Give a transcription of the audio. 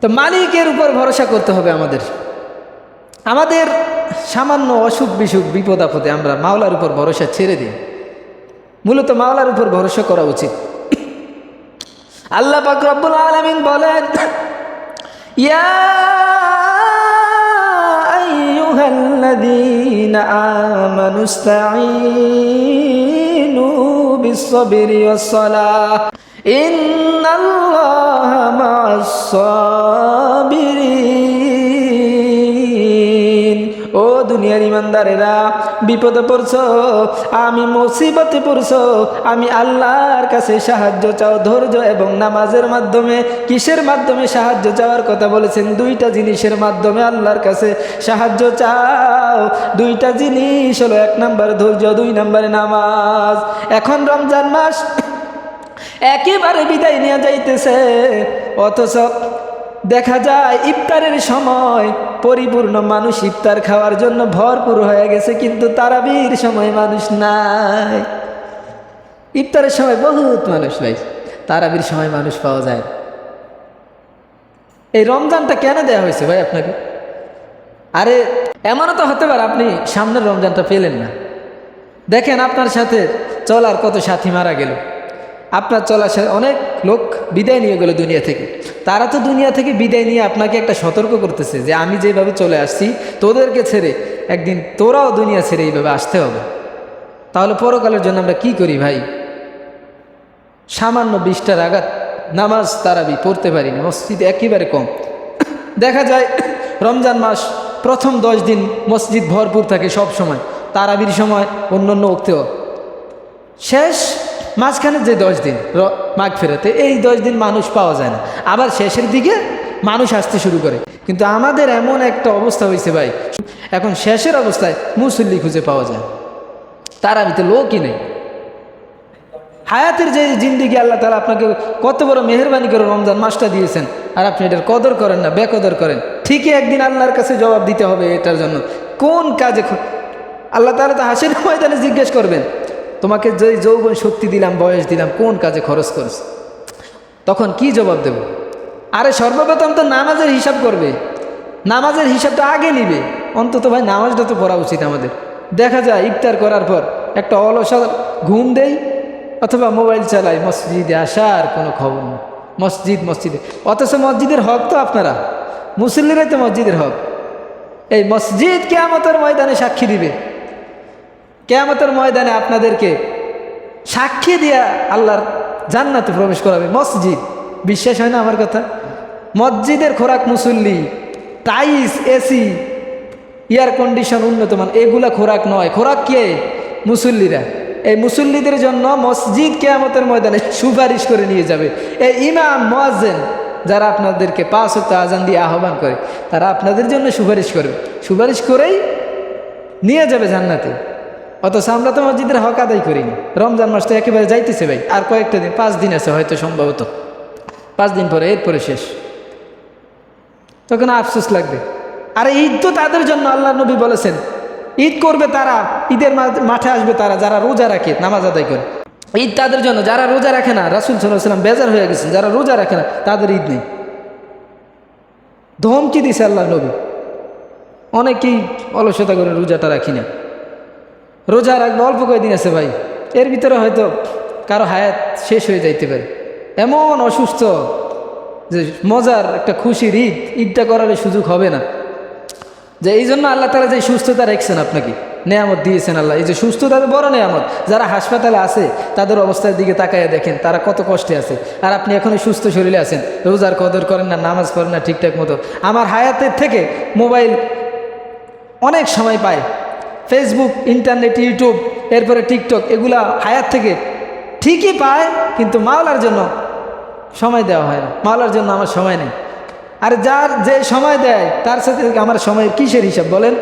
তো মালিকের উপর ভরসা করতে হবে আমাদের। আমাদের সামান্য অসুখ বিসুখ, বিপদ আপদে আমরা মাওলার উপর ভরসা ছেড়ে দিই। মূলত মাওলার উপর ভরসা করা উচিত। আল্লাহ পাক রব্বুল আলামিন বলেন, ইয়া বিস-সাবরি ওয়াস-সালাহ। ইন্নাল্লাহা মা'আস-সাবিরিন ও দুনিয়ার ইমানদারেরা, বিপদে পড়ছো, আমি মুসিবতে পড়ছো, আমি আল্লাহর কাছে সাহায্য চাও, ধৈর্য এবং নামাজের মাধ্যমে, কিসের মাধ্যমে সাহায্য চাওয়ার কথা বলেছেন? দুইটা জিনিসের মাধ্যমে আল্লাহর কাছে সাহায্য চাও। দুইটা জিনিস হলো এক নাম্বার ধৈর্য, দুই নম্বরে নামাজ। এখন রমজান মাস একেবারে বিদায় নিয়ে যাইতেছে। অথচ দেখা যায়, ইফতারের সময় পরিপূর্ণ মানুষ ইফতার খাওয়ার জন্য ভরপুর হয়ে গেছে, কিন্তু তারাবির সময় মানুষ নাই। ইফতারের সময় বহুত মানুষ ভাই, তারাবির সময় মানুষ পাওয়া যায়। এই রমজানটা কেন দেয়া হয়েছে ভাই আপনাকে? আরে, এমনও তো হতে পারে আপনি সামনের রমজানটা পেলেন না। দেখেন আপনার সাথে চলার কত সাথী মারা গেল। আপনার সাথে অনেক লোক বিদায় নিয়ে গেল দুনিয়া থেকে। তারা তো দুনিয়া থেকে বিদায় নিয়ে আপনাকে একটা সতর্ক করতেছে যে আমি যেভাবে চলে আসছি, তোদেরকে ছেড়ে একদিন তোরাও দুনিয়া ছেড়ে এইভাবে আসতে হবে। তাহলে পরকালের জন্য আমরা কি করি ভাই? সামান্য বিশটার আঘাত নামাজ তারাবি পড়তে পারি না, মসজিদ একেবারে কম। দেখা যায় রমজান মাস প্রথম দশ দিন মসজিদ ভরপুর থাকে সব সময়, তারাবির সময় অন্য অন্য উক্তেও। শেষ মাঝখানে যে দশ দিন মাঘ ফেরাতে, এই দশ দিন মানুষ পাওয়া যায় না। আবার শেষের দিকে মানুষ আসতে শুরু করে। কিন্তু আমাদের এমন একটা অবস্থা হয়েছে ভাই, এখন শেষের অবস্থায় মুসল্লি খুঁজে পাওয়া যায়। তারাবিতে লোকই নেই। হায়াতের যে জিন্দিগি আল্লাহ তালা আপনাকে কত বড় মেহরবানি করে রমজান মাসটা দিয়েছেন, আর আপনি এটার কদর করেন না, বেকদর করেন। ঠিকই একদিন আল্লাহর কাছে জবাব দিতে হবে এটার জন্য। কোন কাজে আল্লাহ তালা তো হাসির ময়দানে জিজ্ঞেস করবেন। তোমাকে যে যৌবন শক্তি দিলাম, বয়স দিলাম, কোন কাজে খরচ করেছ? তখন কি জবাব দেব? আরে সর্বপ্রথম তো নামাজের হিসাব করবে। নামাজের হিসাবটা আগে নিবে। অন্তত ভাই নামাজটা তো পড়া উচিত আমাদের। দেখা যায়, ইফতার করার পর একটা অলসা ঘুম দেই, অথবা মোবাইল চালাই, মসজিদে আসার কোনো খবর নেই। মসজিদ, মসজিদে। অথচ মসজিদের হক তো আপনারা। মুসল্লিরাই তো মসজিদের হক। এই মসজিদ কেয়ামতের ময়দানে সাক্ষী দিবে। কেয়ামতের ময়দানে আপনাদেরকে সাক্ষী দিয়া আল্লাহর জান্নাতে প্রবেশ করাবে। মসজিদ, বিশ্বাস হয় না আমার কথা? মসজিদের খোরাক মুসল্লি টাইস এসি, এয়ার কন্ডিশন উন্নত মান এগুলা খোরাক নয়। খোরাক কে? মুসল্লিরা। এই মুসল্লিদের জন্য মসজিদ কেয়ামতের ময়দানে সুপারিশ করে নিয়ে যাবে। এই ইমাম, মোয়াজ্জেন, যারা আপনাদেরকে পাঁচ হতে আজান দিয়ে আহ্বান করে, তারা আপনাদের জন্য সুপারিশ করবে। সুপারিশ করেই নিয়ে যাবে জান্নাতে। অথচ আমরা তো মসজিদের হক আদায় করিনি রমজান মাস তো একেবারে যাইতেছে ভাই। আর কয়েকটা দিন, পাঁচ দিন আছে হয়তো সম্ভবত। পাঁচ দিন পরে, এরপরে শেষ। তখন আফসোস লাগবে। আরে ঈদ তো তাদের জন্য আল্লাহ নবী বলেছেন। ঈদ করবে তারা, ঈদের মাঠে আসবে তারা, যারা রোজা রাখে, নামাজ আদায় করে। ঈদ তাদের জন্য, যারা রোজা রাখে না, রাসুল সাল্লাম বেজার হয়ে গেছেন। যারা রোজা রাখে না, তাদের ঈদ নেই। ধমকি দিছে আল্লাহ নবী। অনেকেই অলসতা করে রোজাটা রাখি না। রোজা রাখবে, অল্প কয়েকদিন আছে ভাই। এর ভিতরে হয়তো কারও হায়াত শেষ হয়ে যাইতে পারে। এমন অসুস্থ যে মজার একটা খুশির ঈদ, ঈদটা করার সুযোগ হবে না। যে এই জন্য আল্লাহ তালা যে সুস্থতা রেখেছেন আপনাকে, নেয়ামত দিয়েছেন আল্লাহ। এই যে সুস্থতা বড় নেয়ামত। যারা হাসপাতালে আছে, তাদের অবস্থার দিকে তাকাইয়া দেখেন, তারা কত কষ্টে আছে। আর আপনি এখন সুস্থ শরীরে আছেন, রোজার কদর করেন না, নামাজ পড়েন না ঠিকঠাক মতো। আমার হায়াতের থেকে মোবাইল অনেক সময় পায়। ফেসবুক ইন্টারনেট ইউটিউব এরপরে টিকটক এগুলা হায়াত থেকে ঠিকই পায়, কিন্তু মাওলার জন্য সময় দেওয়া হয় না। মাওলার জন্য আমার সময় নেই। আর যার যে সময় দেয়, তার সাথে আমার সময়ের কিসের হিসাব বলেন?